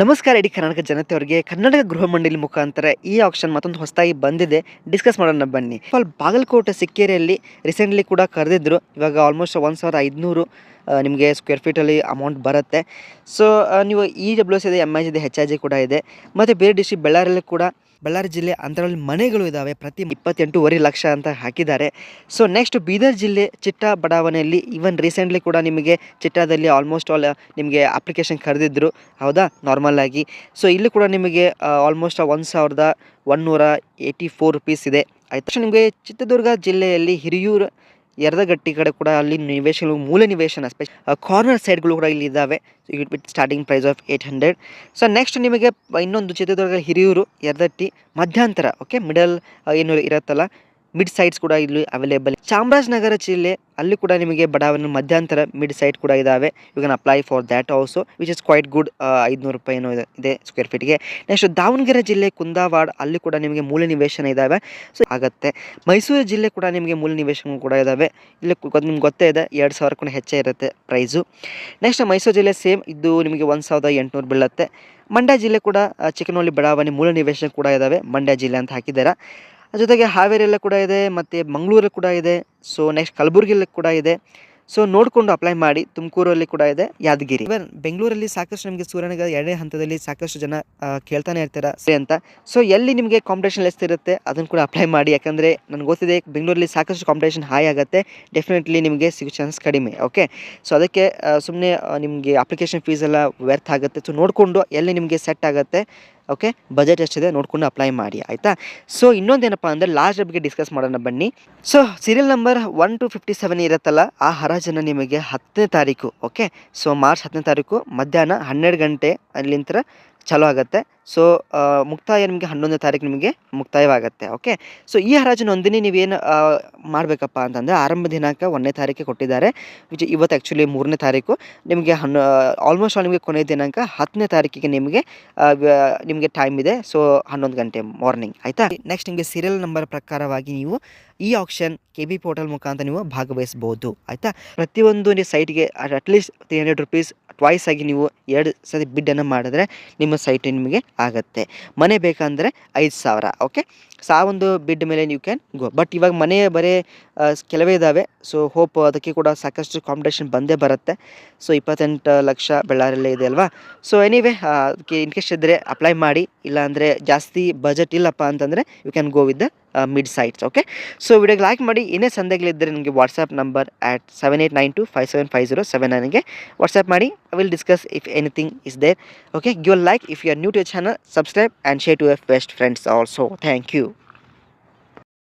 ನಮಸ್ಕಾರ ಇಡೀ ಕರ್ನಾಟಕ ಜನತೆಯವರಿಗೆ ಕರ್ನಾಟಕ ಗೃಹ ಮಂಡಳಿ ಮುಖಾಂತರ ಈ ಆಪ್ಷನ್ ಮತ್ತೊಂದು ಹೊಸದಾಗಿ ಬಂದಿದೆ. ಡಿಸ್ಕಸ್ ಮಾಡೋಣ ಬನ್ನಿ. ಅಲ್ಲಿ ಬಾಗಲಕೋಟೆ, ಸಿಕ್ಕೇರಿಯಲ್ಲಿ ರೀಸೆಂಟ್ಲಿ ಕೂಡ ಕರೆದಿದ್ರು. ಇವಾಗ ಆಲ್ಮೋಸ್ಟ್ ಒಂದು ಸಾವಿರದ ಐದುನೂರು ನಿಮಗೆ ಸ್ಕ್ವೇರ್ ಫೀಟಲ್ಲಿ ಅಮೌಂಟ್ ಬರುತ್ತೆ. ಸೊ ನೀವು ಇ ಡಬ್ಲ್ಯೂ ಎಸ್ ಇದೆ ಎಂ ಐ ಇದೆ ಹೆಚ್ ಐ ಜಿ ಕೂಡ ಇದೆ. ಮತ್ತು ಬೇರೆ ಡಿಸ್ಟ್ರಿಕ್ ಬಳ್ಳಾರಿಯಲ್ಲಿ ಕೂಡ ಬಳ್ಳಾರಿ ಜಿಲ್ಲೆ ಅಂತರಲ್ಲಿ ಮನೆಗಳು ಇದ್ದಾವೆ ಪ್ರತಿ ಇಪ್ಪತ್ತೆಂಟೂವರೆ ಲಕ್ಷ ಅಂತ ಹಾಕಿದ್ದಾರೆ. ಸೊ ನೆಕ್ಸ್ಟ್ ಬೀದರ್ ಜಿಲ್ಲೆ ಚಿಟ್ಟ ಬಡಾವಣೆಯಲ್ಲಿ ಈವನ್ ರೀಸೆಂಟ್ಲಿ ಕೂಡ ನಿಮಗೆ ಚಿಟ್ಟಾದಲ್ಲಿ ಆಲ್ಮೋಸ್ಟ್ ಆಲ್ ನಿಮಗೆ ಅಪ್ಲಿಕೇಶನ್ ಕರೆದಿದ್ದರು ಹೌದಾ? ನಾರ್ಮಲ್ ಆಗಿ. ಸೊ ಇಲ್ಲಿ ಕೂಡ ನಿಮಗೆ ಆಲ್ಮೋಸ್ಟ್ ಒಂದು ಸಾವಿರದ ಒನ್ನೂರ ಏಯ್ಟಿ ಫೋರ್ ರುಪೀಸ್ ಇದೆ. ಆಯ್ತು? ನಿಮಗೆ ಚಿತ್ರದುರ್ಗ ಜಿಲ್ಲೆಯಲ್ಲಿ ಹಿರಿಯೂರು ಯರದಗಟ್ಟಿ ಕಡೆ ಕೂಡ ಅಲ್ಲಿ ನಿವೇಶನಗಳು, ಮೂಲ ನಿವೇಶನ ಸ್ಪೆಷ್ ಕಾರ್ನರ್ ಸೈಡ್ಗಳು ಕೂಡ ಇಲ್ಲಿ ಇದ್ದಾವೆ it with starting price of eight hundred so next ನಿಮಗೆ, ಇನ್ನೊಂದು ಚಿತ್ರದುರ್ಗ ಹಿರಿಯೂರು ಎರಡಟ್ಟಿ ಮಧ್ಯಂತರ ಓಕೆ ಮಿಡಲ್ ಏನು ಇರುತ್ತಲ್ಲ? ಮಿಡ್ ಸೈಟ್ಸ್ ಕೂಡ ಇಲ್ಲಿ ಅವೈಲೇಬಲ್ ಚಾಮರಾಜನಗರ ಜಿಲ್ಲೆ, ಅಲ್ಲಿ ಕೂಡ ನಿಮಗೆ ಬಡಾವಣೆ ಮಧ್ಯಂತರ ಮಿಡ್ ಸೈಟ್ ಕೂಡ ಇದಾವೆ. You can apply for that also which is quite good ಐದುನೂರು ರೂಪಾಯಿ ಏನೋ ಇದೆ ಸ್ಕ್ವೇರ್ ಫೀಟ್ಗೆ ನೆಕ್ಸ್ಟ್ ದಾವಣಗೆರೆ ಜಿಲ್ಲೆ, ಕುಂದಾವಾಡ್, ಅಲ್ಲಿ ಕೂಡ ನಿಮಗೆ ಮೂಲ ನಿವೇಶನ ಇದ್ದಾವೆ ಸೊ ಆಗುತ್ತೆ. ಮೈಸೂರು ಜಿಲ್ಲೆ ಕೂಡ ನಿಮಗೆ ಮೂಲ ನಿವೇಶನ ಕೂಡ ಇದ್ದಾವೆ ಇಲ್ಲಿ ನಿಮ್ಗೆ ಗೊತ್ತೇ ಇದೆ, ಎರಡು ಸಾವಿರಕ್ಕೂ ಹೆಚ್ಚೇ ಇರುತ್ತೆ ಪ್ರೈಸು ನೆಕ್ಸ್ಟ್ ಮೈಸೂರು ಜಿಲ್ಲೆ ಸೇಮ್ ಇದು ನಿಮಗೆ ಒಂದು ಸಾವಿರದ ಎಂಟುನೂರು ಬೀಳುತ್ತೆ. ಮಂಡ್ಯ ಜಿಲ್ಲೆ ಕೂಡ ಚಿಕ್ಕನಹಳ್ಳಿ ಬಡಾವಣೆ ಮೂಲ ನಿವೇಶನ ಕೂಡ ಇದ್ದಾವೆ ಮಂಡ್ಯ ಜಿಲ್ಲೆ ಅಂತ ಹಾಕಿದ್ದಾರೆ. ಜೊತೆಗೆ ಹಾವೇರಿಯಲ್ಲೇ ಕೂಡ ಇದೆ, ಮತ್ತು ಮಂಗಳೂರಲ್ಲಿ ಕೂಡ ಇದೆ ಸೊ ನೆಕ್ಸ್ಟ್ ಕಲಬುರಗಿಯಲ್ಲಿ ಕೂಡ ಇದೆ. ಸೊ ನೋಡಿಕೊಂಡು ಅಪ್ಲೈ ಮಾಡಿ, ತುಮಕೂರಲ್ಲಿ ಕೂಡ ಇದೆ, ಯಾದಗಿರಿ. ಇವನ್ ಬೆಂಗಳೂರಲ್ಲಿ ಸಾಕಷ್ಟು ನಿಮಗೆ ಸೂರ್ಯನಗರ ಎರಡನೇ ಹಂತದಲ್ಲಿ ಸಾಕಷ್ಟು ಜನ ಕೇಳ್ತಾನೆ ಇರ್ತಾರೆ, ಸರಿ ಅಂತ. ಸೊ ಎಲ್ಲಿ ನಿಮಗೆ ಕಾಂಪಿಟೇಷನ್ ಇರುತ್ತೆ, ಅದನ್ನು ಕೂಡ ಅಪ್ಲೈ ಮಾಡಿ, ಯಾಕಂದರೆ ನನಗೆ ಗೊತ್ತಿದೆ ಬೆಂಗಳೂರಲ್ಲಿ ಸಾಕಷ್ಟು ಕಾಂಪಿಟೇಷನ್ ಹೈ ಆಗುತ್ತೆ ಡೆಫಿನೆಟ್ಲಿ ನಿಮಗೆ ಸಿಗೋ ಚಾನ್ಸ್ ಕಡಿಮೆ ಓಕೆ ಸೊ ಅದಕ್ಕೆ ಸುಮ್ಮನೆ ನಿಮಗೆ ಅಪ್ಲಿಕೇಶನ್ ಫೀಸ್ ಎಲ್ಲ ವ್ಯರ್ಥ ಆಗುತ್ತೆ. ಸೊ ನೋಡಿಕೊಂಡು ಎಲ್ಲಿ ನಿಮಗೆ ಸೆಟ್ ಆಗುತ್ತೆ ಓಕೆ ಬಜೆಟ್ ಎಷ್ಟಿದೆ ನೋಡ್ಕೊಂಡು ಅಪ್ಲೈ ಮಾಡಿ, ಆಯಿತಾ? ಸೊ ಇನ್ನೊಂದೇನಪ್ಪ ಅಂದರೆ ಲಾಸ್ಟ್ ಬಗ್ಗೆ ಡಿಸ್ಕಸ್ ಮಾಡೋಣ ಬನ್ನಿ. So serial number one to fifty seven ಇರುತ್ತಲ್ಲ, ಆ ಹರಾಜನ್ನು ನಿಮಗೆ ಹತ್ತನೇ ತಾರೀಕು ಓಕೆ ಸೊ ಮಾರ್ಚ್ ಹತ್ತನೇ ತಾರೀಕು ಮಧ್ಯಾಹ್ನ ಹನ್ನೆರಡು ಗಂಟೆ ಅಲ್ಲಿಂದ ಚಾಲೂ ಆಗುತ್ತೆ. ಸೊ ಮುಕ್ತಾಯ ನಿಮಗೆ ಹನ್ನೊಂದನೇ ತಾರೀಕು ನಿಮಗೆ ಮುಕ್ತಾಯವಾಗುತ್ತೆ ಓಕೆ ಸೊ ಈ ಹರಾಜು ನೋಂದಣಿ ನೀವೇನು ಮಾಡಬೇಕಪ್ಪ ಅಂತಂದರೆ ಆರಂಭ ದಿನಾಂಕ ಒಂದನೇ ತಾರೀಕಿಗೆ ಕೊಟ್ಟಿದ್ದಾರೆ ವಿಚ್ ಇವತ್ತು ಆ್ಯಕ್ಚುಲಿ ಮೂರನೇ ತಾರೀಕು. ನಿಮಗೆ ಹನ್ನೊ ಆಲ್ಮೋಸ್ಟ್ ಆಲ್ ನಿಮಗೆ ಕೊನೆಯ ದಿನಾಂಕ ಹತ್ತನೇ ತಾರೀಕಿಗೆ ನಿಮಗೆ ನಿಮಗೆ ಟೈಮ್ ಇದೆ. ಸೊ ಹನ್ನೊಂದು ಗಂಟೆ ಮಾರ್ನಿಂಗ್ ಆಯಿತಾ? ನೆಕ್ಸ್ಟ್ ನಿಮಗೆ ಸೀರಿಯಲ್ ನಂಬರ್ ಪ್ರಕಾರವಾಗಿ ನೀವು ಈ ಆಪ್ಷನ್ ಕೆ ಬಿ ಪೋರ್ಟಲ್ ಮುಖಾಂತರ ನೀವು ಭಾಗವಹಿಸ್ಬೋದು ಆಯಿತಾ? ಪ್ರತಿಯೊಂದು ನೀವು ಸೈಟ್ಗೆ at least three hundred rupees twice ಆಗಿ ನೀವು ಎರಡು ಸತಿ ಬಿಡ್ಡನ್ನು ಮಾಡಿದ್ರೆ ನಿಮ್ಮ ಸೈಟ್ ನಿಮಗೆ ಆಗುತ್ತೆ. ಮನೆ ಬೇಕಂದರೆ ಐದು ಸಾವಿರ ಓಕೆ ಸೊ ಆ ಒಂದು ಬಿಡ್ ಮೇಲೆ ನೀವು ಕ್ಯಾನ್ ಗೋ ಬಟ್ ಇವಾಗ ಮನೆ ಬರೀ ಕೆಲವೇ ಇದ್ದಾವೆ ಸೊ ಹೋಪ್ ಅದಕ್ಕೆ ಕೂಡ ಸಾಕಷ್ಟು ಕಾಂಪಿಟೇಷನ್ ಬಂದೇ ಬರುತ್ತೆ. ಸೊ ಇಪ್ಪತ್ತೆಂಟು ಲಕ್ಷ ಬಳ್ಳಾರಿಯಲ್ಲೇ ಇದೆ ಅಲ್ವಾ? ಸೊ ಎನಿವೆ ಅದಕ್ಕೆ ಇನ್ಕೇಸ್ ಇದ್ದರೆ ಅಪ್ಲೈ ಮಾಡಿ. ಇಲ್ಲಾಂದರೆ ಜಾಸ್ತಿ ಬಜೆಟ್ ಇಲ್ಲಪ್ಪ ಅಂತಂದರೆ you can go with the mid sites okay so ವಿಡಿಯೋಗೆ ಲೈಕ್ ಮಾಡಿ. ಏನೇ ಸಂದೇಹಗಳಿದ್ದರೆ ನನಗೆ WhatsApp number at seven eight nine two five seven five zero seven ನನಗೆ ವಾಟ್ಸಪ್ ಮಾಡಿ. I will discuss if anything is there okay give like if you are new to channel subscribe and share to your best friends also thank you